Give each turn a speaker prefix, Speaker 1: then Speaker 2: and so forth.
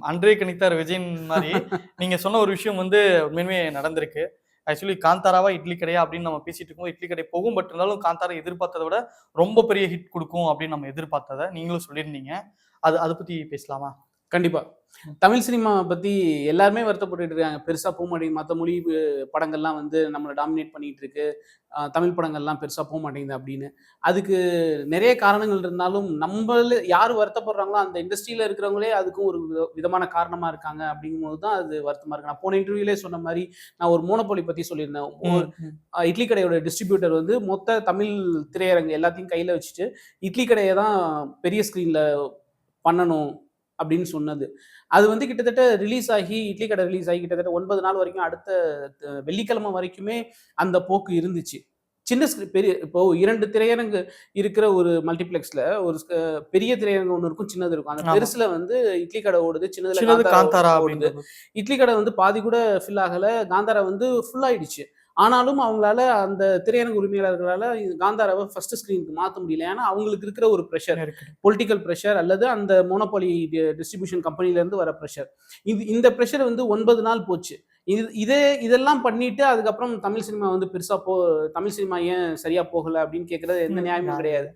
Speaker 1: அன்றே கணித்தார் விஜயன் மாதிரி நீங்க சொன்ன ஒரு விஷயம் வந்து உண்மையுமே நடந்திருக்கு. ஆக்சுவலி காந்தாராவா இட்லி கடையா அப்படின்னு நம்ம பேசிட்டு இருக்கோம் இட்லி கடை போகும் பட் இருந்தாலும் காந்தாரா எதிர்பார்த்ததை விட ரொம்ப பெரிய ஹிட் கொடுக்கும் அப்படின்னு நம்ம எதிர்பார்த்ததை நீங்களும் சொல்லியிருந்தீங்க. அது அதை பத்தி பேசலாமா?
Speaker 2: கண்டிப்பா. தமிழ் சினிமா பத்தி எல்லாருமே வருத்தப்பட்டுட்டு இருக்காங்க. பெருசா போக மாட்டேங்குது மற்ற மொழி படங்கள்லாம் வந்து நம்மளை டாமினேட் பண்ணிட்டு இருக்கு தமிழ் படங்கள்லாம் பெருசா போக மாட்டேங்குது அப்படின்னு. அதுக்கு நிறைய காரணங்கள் இருந்தாலும் நம்மள யார் வருத்தப்படுறாங்களோ அந்த இண்டஸ்ட்ரியில இருக்கிறவங்களே அதுக்கும் ஒரு வித- விதமான காரணமா இருக்காங்க அப்படிங்கும்போது தான் அது வருத்தமா இருக்கு. நான் போன இன்டர்வியூலே சொன்ன மாதிரி நான் ஒரு மோனோபோலி பத்தி சொல்லியிருந்தேன். ஒரு இட்லி கடையோட டிஸ்ட்ரிபியூட்டர் வந்து மொத்த தமிழ் திரையரங்கு எல்லாத்தையும் கையில் வச்சுட்டு இட்லி கடையை தான் பெரிய ஸ்க்ரீனில் பண்ணணும். அப்படின்னு சொன்னது. அது வந்து கிட்டத்தட்ட ரிலீஸ் ஆகி இட்லி கடை ரிலீஸ் ஆகி கிட்டத்தட்ட ஒன்பது நாள் வரைக்கும் அடுத்த வெள்ளிக்கிழமை வரைக்குமே அந்த போக்கு இருந்துச்சு. சின்ன ஸ்கிரீன் பெரிய இப்போ இரண்டு திரையரங்கு இருக்கிற ஒரு மல்டிப்ளெக்ஸ்ல ஒரு பெரிய திரையரங்கு ஒன்று இருக்கும் சின்னது இருக்கும். அந்த. பெருசுல வந்து இட்லி கடை ஓடுது சின்னதுல
Speaker 1: சின்னது
Speaker 2: காந்தாரா ஓடுது. இட்லி கடை வந்து பாதி கூட ஃபில் ஆகல காந்தாரா வந்து ஃபுல் ஆயிடுச்சு. ஆனாலும் அவங்களால அந்த திரையரங்கு உரிமையாளர்களால காந்தாராவை ஃபர்ஸ்ட் ஸ்கிரீனுக்கு மாற்ற முடியல. ஏன்னா அவங்களுக்கு இருக்கிற ஒரு ப்ரெஷர் பொலிட்டிக்கல் ப்ரெஷர் அல்லது அந்த மோனோபாலி டிஸ்ட்ரிபியூஷன் கம்பெனில இருந்து வர ப்ரெஷர் இது இந்த ப்ரெஷர் வந்து ஒன்பது நாள் போச்சு. இது இதே இதெல்லாம் பண்ணிட்டு அதுக்கப்புறம் தமிழ் சினிமா வந்து பெருசா போ தமிழ் சினிமா ஏன் சரியா போகல அப்படின்னு கேட்கறது எந்த நியாயமும்
Speaker 1: நியாயம்.
Speaker 2: கிடையாது.